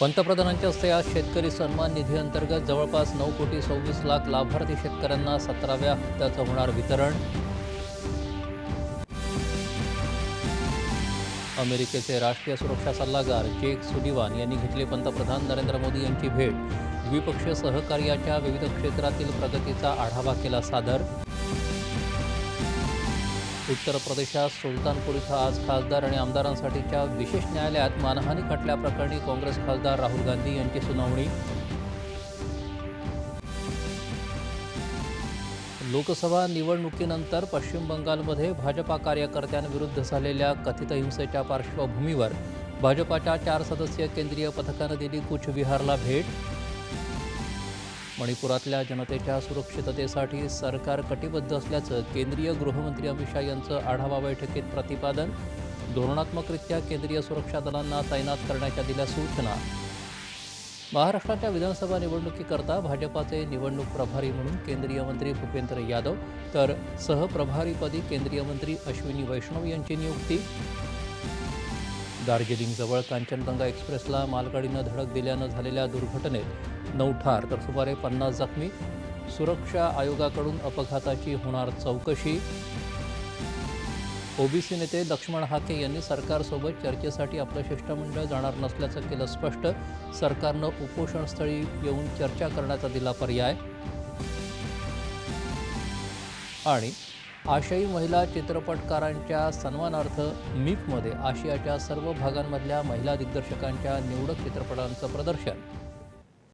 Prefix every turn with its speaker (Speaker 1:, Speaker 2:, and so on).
Speaker 1: पंतप्रधानांच्या हस्ते आज शेतकरी सन्मान निधी अंतर्गत जवळपास नऊ कोटी सव्वीस लाख लाभार्थी शेतकऱ्यांना सतराव्या हप्त्याचं होणार वितरण. अमेरिकेचे राष्ट्रीय सुरक्षा सल्लागार जेक सुलिवान यांनी घेतली पंतप्रधान नरेंद्र मोदी यांची भेट. द्विपक्षीय सहकार्याच्या विविध क्षेत्रातील प्रगतीचा आढावा केला सादर. उत्तर प्रदेशात सुलतानपूर इथं आज खासदार आणि आमदारांसाठीच्या विशेष न्यायालयात मानहानी खटल्याप्रकरणी काँग्रेस खासदार राहुल गांधी यांची सुनावणी. लोकसभा निवडणुकीनंतर पश्चिम बंगालमध्ये भाजपा कार्यकर्त्यांविरुद्ध झालेल्या कथित हिंसेच्या पार्श्वभूमीवर भाजपाच्या चार सदस्यीय केंद्रीय पथकानं दिली कुचबिहारला भेट. मणिपुरातल्या जनतेच्या सुरक्षिततेसाठी सरकार कटिबद्ध असल्याचं केंद्रीय गृहमंत्री अमित शहा यांचं आढावा बैठकीत प्रतिपादन धोरणात्मकरित्या केंद्रीय सुरक्षा दलांना तैनात करण्याच्या दिल्या सूचना. महाराष्ट्राच्या विधानसभा निवडणुकीकरता भाजपाचे निवडणूक प्रभारी म्हणून केंद्रीय मंत्री भूपेंद्र यादव तर सहप्रभारीपदी केंद्रीय मंत्री अश्विनी वैष्णव यांची नियुक्ती. दार्जिलिंगजवळ कांचनगंगा एक्सप्रेसला मालगाडीनं धडक दिल्यानं झालेल्या दुर्घटनेत नऊ ठार तर सुमारे पन्नास जखमी. सुरक्षा आयोगाकडून अपघाताची होणार चौकशी. ओबीसी नेते लक्ष्मण हाके यांनी सरकारसोबत चर्चेसाठी आपलं शिष्टमंडळ जाणार नसल्याचं केलं स्पष्ट. सरकारनं उपोषणस्थळी येऊन चर्चा करण्याचा दिला पर्याय. आणि आशियाई महिला चित्रपटकारांच्या सन्मानार्थ मिफमध्ये आशियाच्या सर्व भागांमधल्या महिला दिग्दर्शकांच्या निवडक चित्रपटांचं प्रदर्शन.